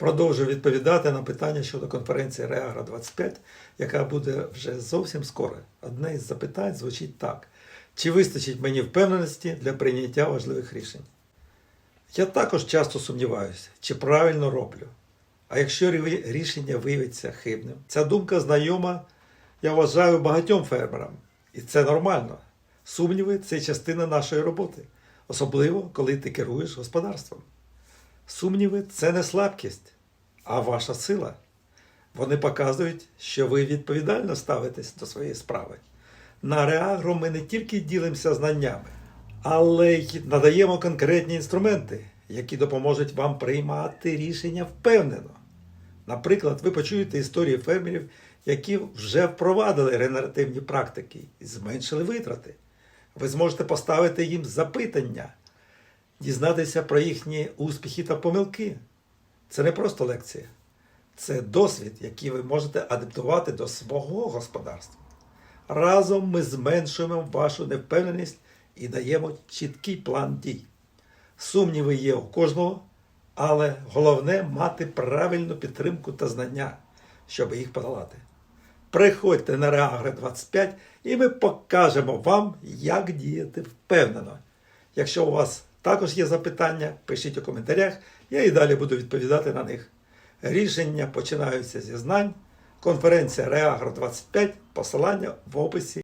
Продовжую відповідати на питання щодо конференції Реагра 25, яка буде вже зовсім скоро. Одне із запитань звучить так: чи вистачить мені впевненості для прийняття важливих рішень? Я також часто сумніваюся, чи правильно роблю. А якщо рішення виявиться хибним, ця думка знайома, я вважаю, багатьом фермерам. І це нормально. Сумніви це частина нашої роботи, особливо коли ти керуєш господарством. Сумніви це не слабкість, а ваша сила. Вони показують, що ви відповідально ставитесь до своєї справи. На Реагро ми не тільки ділимося знаннями, але й надаємо конкретні інструменти, які допоможуть вам приймати рішення впевнено. Наприклад, ви почуєте історії фермерів, які вже впровадили регенеративні практики і зменшили витрати. Ви зможете поставити їм запитання, дізнатися про їхні успіхи та помилки. Це не просто лекція, це досвід, який ви можете адаптувати до свого господарства. Разом ми зменшуємо вашу невпевненість і даємо чіткий план дій. Сумніви є у кожного, але головне мати правильну підтримку та знання, щоб їх подолати. Приходьте на Реагри 25 і ми покажемо вам, як діяти впевнено. Якщо у вас також є запитання, пишіть у коментарях, я і далі буду відповідати на них. Рішення починаються зі знань. Конференція Реагро 25, посилання в описі.